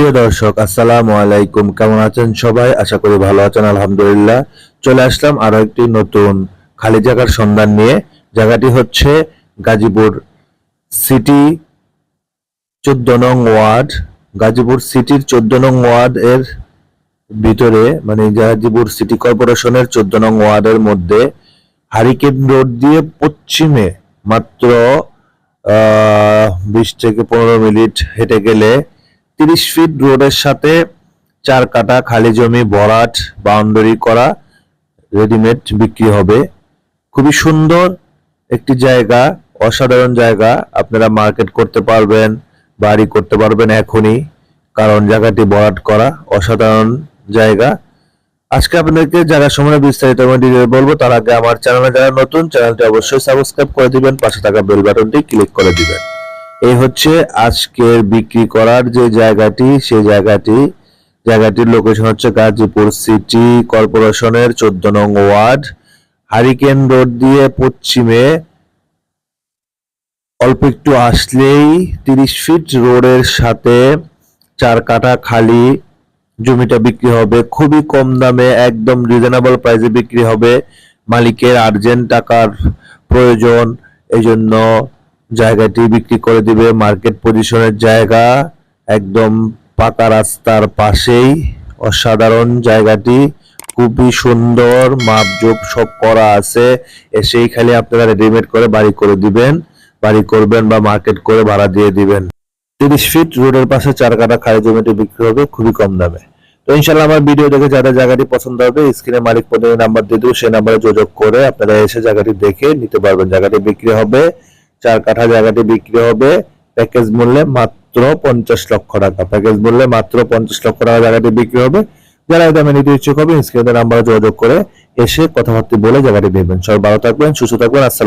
প্রিয় দর্শক, আসসালামু আলাইকুম। কেমন আছেন সবাই? আশা করি ভালো আছেন, আলহামদুলিল্লাহ। চলে আসলাম আরও একটি নতুন খালি জায়গার সন্ধান নিয়ে। জায়গাটি হচ্ছে গাজীপুর সিটি চোদ্দ নং ওয়ার্ড। গাজীপুর সিটির চোদ্দ নং ওয়ার্ড এর ভিতরে মানে গাজীপুর সিটি কর্পোরেশনের চোদ্দ নং ওয়ার্ডের মধ্যে হারিকেন রোড দিয়ে পশ্চিমে মাত্র, আহ, বিশ থেকে পনেরো মিনিট হেঁটে গেলে তিরিশ ফিট রোডের সাথে চার কাটা খালি জমি ভরাট বাউন্ডারি করা রেডিমেড বিক্রি হবে। খুবই সুন্দর একটি জায়গা, অসাধারণ জায়গা। আপনারা মার্কেট করতে পারবেন, বাড়ি করতে পারবেন এখনই, কারণ জায়গাটি ভরাট করা অসাধারণ জায়গা। আজকে আপনাদেরকে জায়গা সম্বন্ধে বিস্তারিত বলব, তার আগে আমার চ্যানেলে যারা নতুন চ্যানেলটি অবশ্যই সাবস্ক্রাইব করে দিবেন, পাশে থাকা বেল বাটনটি ক্লিক করে দিবেন। হচ্ছে আজকের বিক্রি করার যে জায়গাটি, সেই জায়গাটি, জায়গাটির লোকেশন হচ্ছে গাজীপুর সিটি কর্পোরেশনের চোদ্দ নং ওয়ার্ড হারিকেন রোড দিয়ে পশ্চিমে অল্প একটু আসলেই তিরিশ ফিট রোডের সাথে চার কাটা খালি জমিটা বিক্রি হবে। খুবই কম দামে, একদম রিজনেবল প্রাইসে বিক্রি হবে। মালিকের আর্জেন্ট টাকার প্রয়োজন জন্য জায়গাটি বিক্রি করে দিবে। মার্কেট পজিশনের জায়গা একদম পাকা রাস্তার পাশেই। অসাধারণ জায়গাটি। খুবই সুন্দর মাপজোপ সব করা আছে। এসেই খালি আপনারা রেডিমেড করে বাড়ি করে দিবেন। বাড়ি করবেন বা মার্কেট করে ভাড়া দিয়ে দিবেন। তিরিশ ফিট রোডের পাশে চার কাটা খালি জমিটি বিক্রি হবে খুবই কম দামে। তো ইনশাল্লাহ আমার ভিডিও দেখে যাদের জায়গাটি পছন্দ হবে স্ক্রিনে মালিক পদের নাম্বার দিয়ে দেবো সেই নাম্বারে যোগাযোগ করে আপনারা এসে জায়গাটি দেখে নিতে পারবেন। জায়গাটি বিক্রি হবে। চার কাঠা জায়গাটি বিক্রি হবে। প্যাকেজ মূল্যে মাত্র পঞ্চাশ লক্ষ টাকা। প্যাকেজ মূল্যে মাত্র পঞ্চাশ লক্ষ টাকা জায়গাটি বিক্রি হবে। যারা এই দামে নিতে ইচ্ছুক হবে স্ক্রিনে নাম্বারে যোগাযোগ করে এসে কথাবার্তা বলে জায়গাটি নেবেন সবাই ভালো থাকবেন, সুস্থ থাকবেন। আসসালাম